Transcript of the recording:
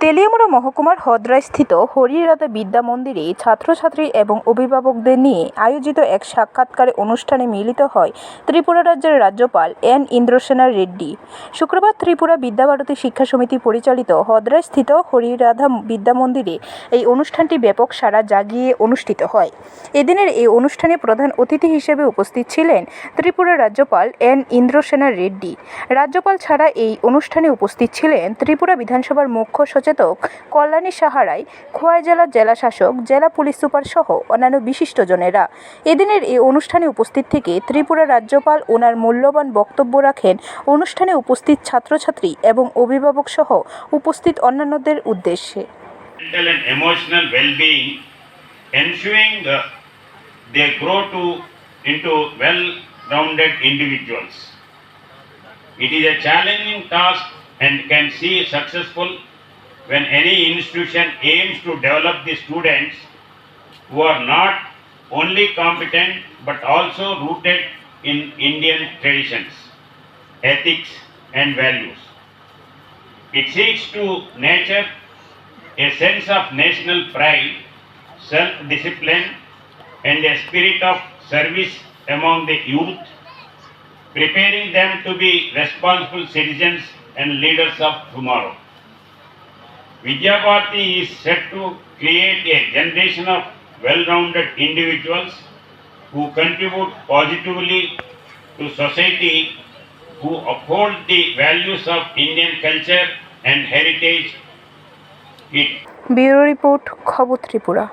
তেলিয়ামুড়া মহকুমার হদ্রাইস্থিত হরিরাধা বিদ্যা মন্দিরে ছাত্রছাত্রী এবং অভিভাবকদের নিয়ে আয়োজিত এক সাক্ষাৎকারে অনুষ্ঠানে মিলিত হয় ত্রিপুরা রাজ্যের রাজ্যপাল এন ইন্দ্রসেনা রেড্ডি। শুক্রবার ত্রিপুরা বিদ্যাভারতী শিক্ষা সমিতি পরিচালিত হদ্রাইস্থিত হরিরাধা বিদ্যা মন্দিরে এই অনুষ্ঠানটি ব্যাপক সাড়া জাগিয়ে অনুষ্ঠিত হয়। এদিনের এই অনুষ্ঠানে প্রধান অতিথি হিসেবে উপস্থিত ছিলেন ত্রিপুরা রাজ্যপাল এন ইন্দ্রসেনা রেড্ডি। রাজ্যপাল ছাড়া এই অনুষ্ঠানে উপস্থিত ছিলেন ত্রিপুরা বিধানসভার মুখ্য সচেতক কল্যাণী সাহারাই, খোয়াই জেলার জেলা শাসক, জেলা পুলিশ সুপার সহ অন্যান্য বিশিষ্টজনেরা এদিনের এই অনুষ্ঠানে উপস্থিত থেকে ত্রিপুরা রাজ্যপাল ওনার মূল্যবান বক্তব্য রাখেন অনুষ্ঠানে উপস্থিত ছাত্রছাত্রী এবং অভিভাবক সহ উপস্থিত অন্যান্যদের উদ্দেশ্যে they grow to, into well-rounded individuals. It is a challenging task and can see successful when any institution aims to develop the students who are not only competent but also rooted in Indian traditions, ethics and values. It seeks to nurture a sense of national pride, self discipline, and a spirit of service among the youth, preparing them to be responsible citizens and leaders of tomorrow. Vidyabharati is set to create a generation of well-rounded individuals who contribute positively to society, who uphold the values of Indian culture and heritage. It Bureau Report, Khabutripura.